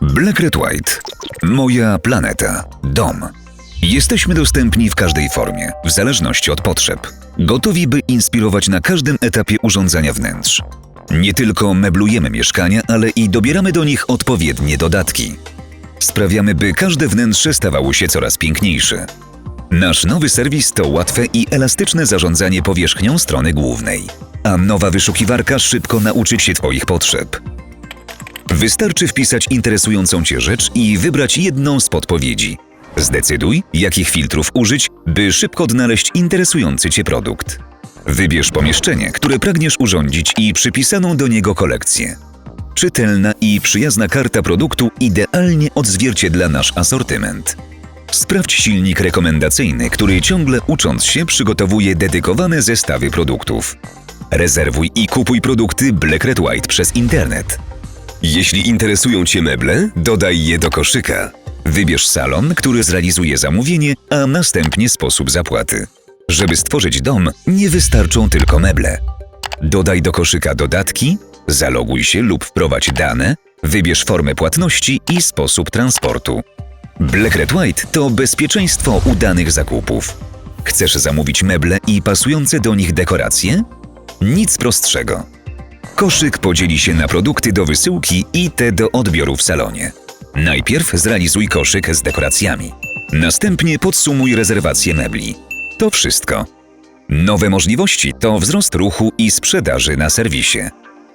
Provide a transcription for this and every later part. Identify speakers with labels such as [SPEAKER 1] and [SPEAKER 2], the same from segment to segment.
[SPEAKER 1] Black Red White. Moja planeta. Dom. Jesteśmy dostępni w każdej formie, w zależności od potrzeb. Gotowi, by inspirować na każdym etapie urządzania wnętrz. Nie tylko meblujemy mieszkania, ale i dobieramy do nich odpowiednie dodatki. Sprawiamy, by każde wnętrze stawało się coraz piękniejsze. Nasz nowy serwis to łatwe i elastyczne zarządzanie powierzchnią strony głównej, a nowa wyszukiwarka szybko nauczy się Twoich potrzeb. Wystarczy wpisać interesującą Cię rzecz i wybrać jedną z podpowiedzi. Zdecyduj, jakich filtrów użyć, by szybko odnaleźć interesujący Cię produkt. Wybierz pomieszczenie, które pragniesz urządzić i przypisaną do niego kolekcję. Czytelna i przyjazna karta produktu idealnie odzwierciedla nasz asortyment. Sprawdź silnik rekomendacyjny, który ciągle ucząc się przygotowuje dedykowane zestawy produktów. Rezerwuj i kupuj produkty Black Red White przez internet. Jeśli interesują Cię meble, dodaj je do koszyka. Wybierz salon, który zrealizuje zamówienie, a następnie sposób zapłaty. Żeby stworzyć dom, nie wystarczą tylko meble. Dodaj do koszyka dodatki, zaloguj się lub wprowadź dane, wybierz formę płatności i sposób transportu. Black Red White to bezpieczeństwo udanych zakupów. Chcesz zamówić meble i pasujące do nich dekoracje? Nic prostszego. Koszyk podzieli się na produkty do wysyłki i te do odbioru w salonie. Najpierw zrealizuj koszyk z dekoracjami. Następnie podsumuj rezerwację mebli. To wszystko. Nowe możliwości to wzrost ruchu i sprzedaży na serwisie.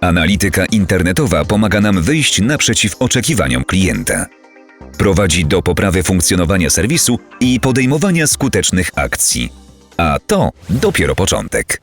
[SPEAKER 1] Analityka internetowa pomaga nam wyjść naprzeciw oczekiwaniom klienta. Prowadzi do poprawy funkcjonowania serwisu i podejmowania skutecznych akcji. A to dopiero początek.